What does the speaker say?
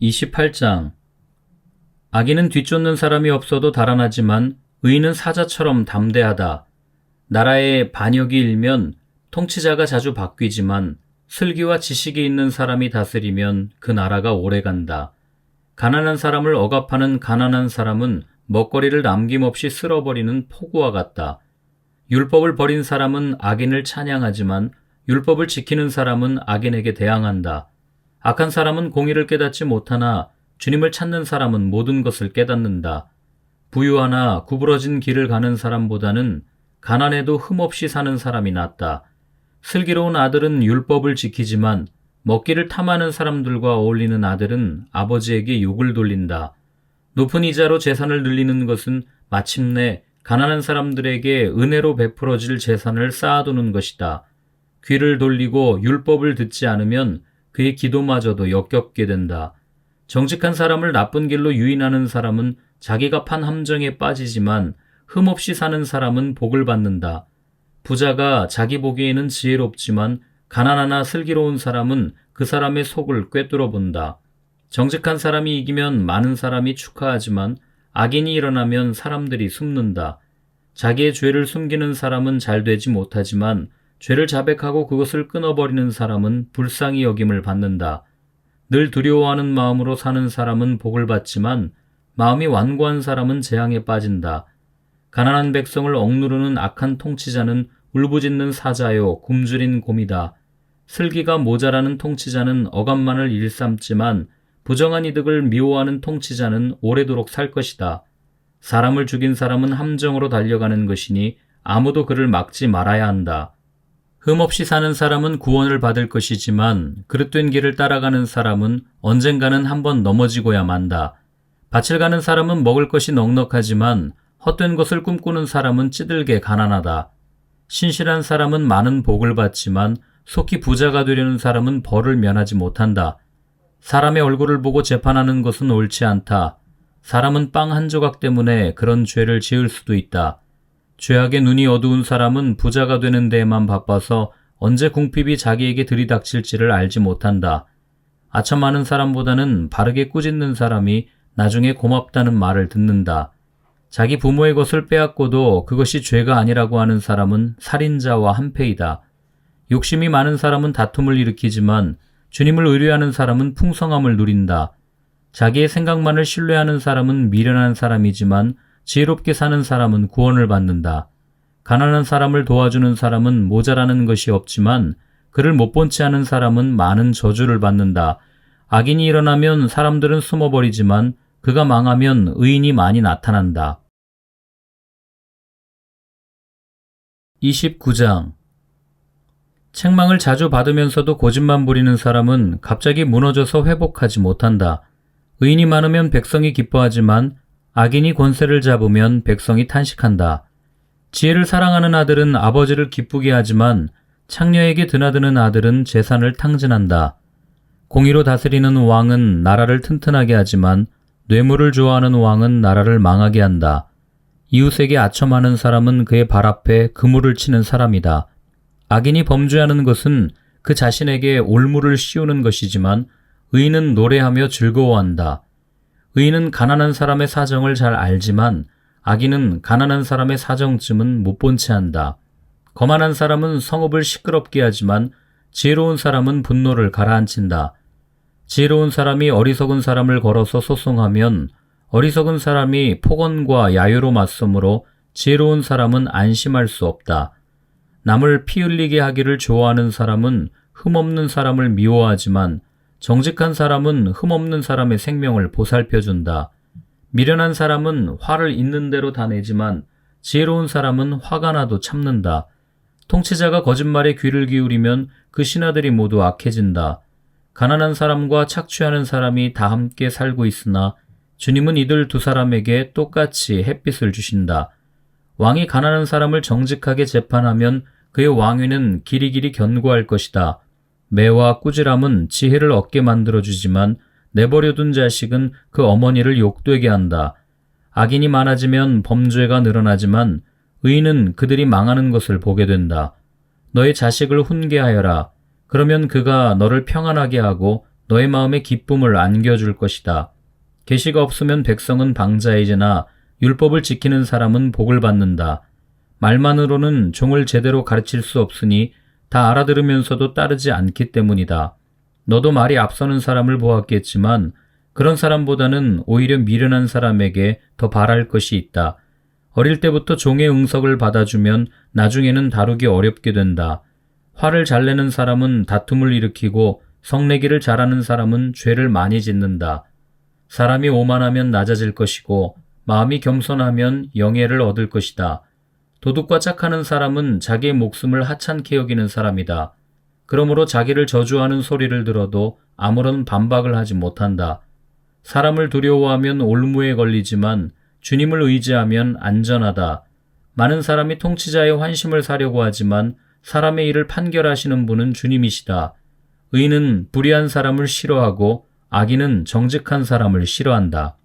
28장 악인은 뒤쫓는 사람이 없어도 달아나지만 의인은 사자처럼 담대하다. 나라의 반역이 일면 통치자가 자주 바뀌지만 슬기와 지식이 있는 사람이 다스리면 그 나라가 오래간다. 가난한 사람을 억압하는 가난한 사람은 먹거리를 남김없이 쓸어버리는 폭우와 같다. 율법을 버린 사람은 악인을 찬양하지만 율법을 지키는 사람은 악인에게 대항한다. 악한 사람은 공의를 깨닫지 못하나 주님을 찾는 사람은 모든 것을 깨닫는다. 부유하나 구부러진 길을 가는 사람보다는 가난해도 흠없이 사는 사람이 낫다. 슬기로운 아들은 율법을 지키지만 먹기를 탐하는 사람들과 어울리는 아들은 아버지에게 욕을 돌린다. 높은 이자로 재산을 늘리는 것은 마침내 가난한 사람들에게 은혜로 베풀어질 재산을 쌓아두는 것이다. 귀를 돌리고 율법을 듣지 않으면 그의 기도마저도 역겹게 된다. 정직한 사람을 나쁜 길로 유인하는 사람은 자기가 판 함정에 빠지지만 흠없이 사는 사람은 복을 받는다. 부자가 자기 보기에는 지혜롭지만 가난하나 슬기로운 사람은 그 사람의 속을 꿰뚫어 본다. 정직한 사람이 이기면 많은 사람이 축하하지만 악인이 일어나면 사람들이 숨는다. 자기의 죄를 숨기는 사람은 잘 되지 못하지만 죄를 자백하고 그것을 끊어버리는 사람은 불쌍히 여김을 받는다. 늘 두려워하는 마음으로 사는 사람은 복을 받지만 마음이 완고한 사람은 재앙에 빠진다. 가난한 백성을 억누르는 악한 통치자는 울부짖는 사자요 굶주린 곰이다. 슬기가 모자라는 통치자는 어감만을 일삼지만 부정한 이득을 미워하는 통치자는 오래도록 살 것이다. 사람을 죽인 사람은 함정으로 달려가는 것이니 아무도 그를 막지 말아야 한다. 흠 없이 사는 사람은 구원을 받을 것이지만 그릇된 길을 따라가는 사람은 언젠가는 한번 넘어지고야 만다. 밭을 가는 사람은 먹을 것이 넉넉하지만 헛된 것을 꿈꾸는 사람은 찌들게 가난하다. 신실한 사람은 많은 복을 받지만 속히 부자가 되려는 사람은 벌을 면하지 못한다. 사람의 얼굴을 보고 재판하는 것은 옳지 않다. 사람은 빵 한 조각 때문에 그런 죄를 지을 수도 있다. 죄악의 눈이 어두운 사람은 부자가 되는 데에만 바빠서 언제 궁핍이 자기에게 들이닥칠지를 알지 못한다. 아첨 많은 사람보다는 바르게 꾸짖는 사람이 나중에 고맙다는 말을 듣는다. 자기 부모의 것을 빼앗고도 그것이 죄가 아니라고 하는 사람은 살인자와 한패이다. 욕심이 많은 사람은 다툼을 일으키지만 주님을 의뢰하는 사람은 풍성함을 누린다. 자기의 생각만을 신뢰하는 사람은 미련한 사람이지만 지혜롭게 사는 사람은 구원을 받는다. 가난한 사람을 도와주는 사람은 모자라는 것이 없지만 그를 못 본 채 하는 사람은 많은 저주를 받는다. 악인이 일어나면 사람들은 숨어버리지만 그가 망하면 의인이 많이 나타난다. 29장 책망을 자주 받으면서도 고집만 부리는 사람은 갑자기 무너져서 회복하지 못한다. 의인이 많으면 백성이 기뻐하지만 악인이 권세를 잡으면 백성이 탄식한다. 지혜를 사랑하는 아들은 아버지를 기쁘게 하지만 창녀에게 드나드는 아들은 재산을 탕진한다. 공의로 다스리는 왕은 나라를 튼튼하게 하지만 뇌물을 좋아하는 왕은 나라를 망하게 한다. 이웃에게 아첨하는 사람은 그의 발 앞에 그물을 치는 사람이다. 악인이 범죄하는 것은 그 자신에게 올무를 씌우는 것이지만 의인은 노래하며 즐거워한다. 의인은 가난한 사람의 사정을 잘 알지만 악인은 가난한 사람의 사정쯤은 못 본 채 한다. 거만한 사람은 성읍을 시끄럽게 하지만 지혜로운 사람은 분노를 가라앉힌다. 지혜로운 사람이 어리석은 사람을 걸어서 소송하면 어리석은 사람이 폭언과 야유로 맞서므로 지혜로운 사람은 안심할 수 없다. 남을 피 흘리게 하기를 좋아하는 사람은 흠없는 사람을 미워하지만 정직한 사람은 흠없는 사람의 생명을 보살펴준다. 미련한 사람은 화를 있는 대로 다 내지만 지혜로운 사람은 화가 나도 참는다. 통치자가 거짓말에 귀를 기울이면 그 신하들이 모두 악해진다. 가난한 사람과 착취하는 사람이 다 함께 살고 있으나 주님은 이들 두 사람에게 똑같이 햇빛을 주신다. 왕이 가난한 사람을 정직하게 재판하면 그의 왕위는 길이길이 견고할 것이다. 매와 꾸지람은 지혜를 얻게 만들어주지만 내버려둔 자식은 그 어머니를 욕되게 한다. 악인이 많아지면 범죄가 늘어나지만 의인은 그들이 망하는 것을 보게 된다. 너의 자식을 훈계하여라. 그러면 그가 너를 평안하게 하고 너의 마음에 기쁨을 안겨줄 것이다. 계시가 없으면 백성은 방자해지나 율법을 지키는 사람은 복을 받는다. 말만으로는 종을 제대로 가르칠 수 없으니 다 알아들으면서도 따르지 않기 때문이다. 너도 말이 앞서는 사람을 보았겠지만 그런 사람보다는 오히려 미련한 사람에게 더 바랄 것이 있다. 어릴 때부터 종의 응석을 받아주면 나중에는 다루기 어렵게 된다. 화를 잘 내는 사람은 다툼을 일으키고 성내기를 잘하는 사람은 죄를 많이 짓는다. 사람이 오만하면 낮아질 것이고 마음이 겸손하면 영예를 얻을 것이다. 도둑과 짝하는 사람은 자기의 목숨을 하찮게 여기는 사람이다. 그러므로 자기를 저주하는 소리를 들어도 아무런 반박을 하지 못한다. 사람을 두려워하면 올무에 걸리지만 주님을 의지하면 안전하다. 많은 사람이 통치자의 환심을 사려고 하지만 사람의 일을 판결하시는 분은 주님이시다. 의는 불의한 사람을 싫어하고 악인은 정직한 사람을 싫어한다.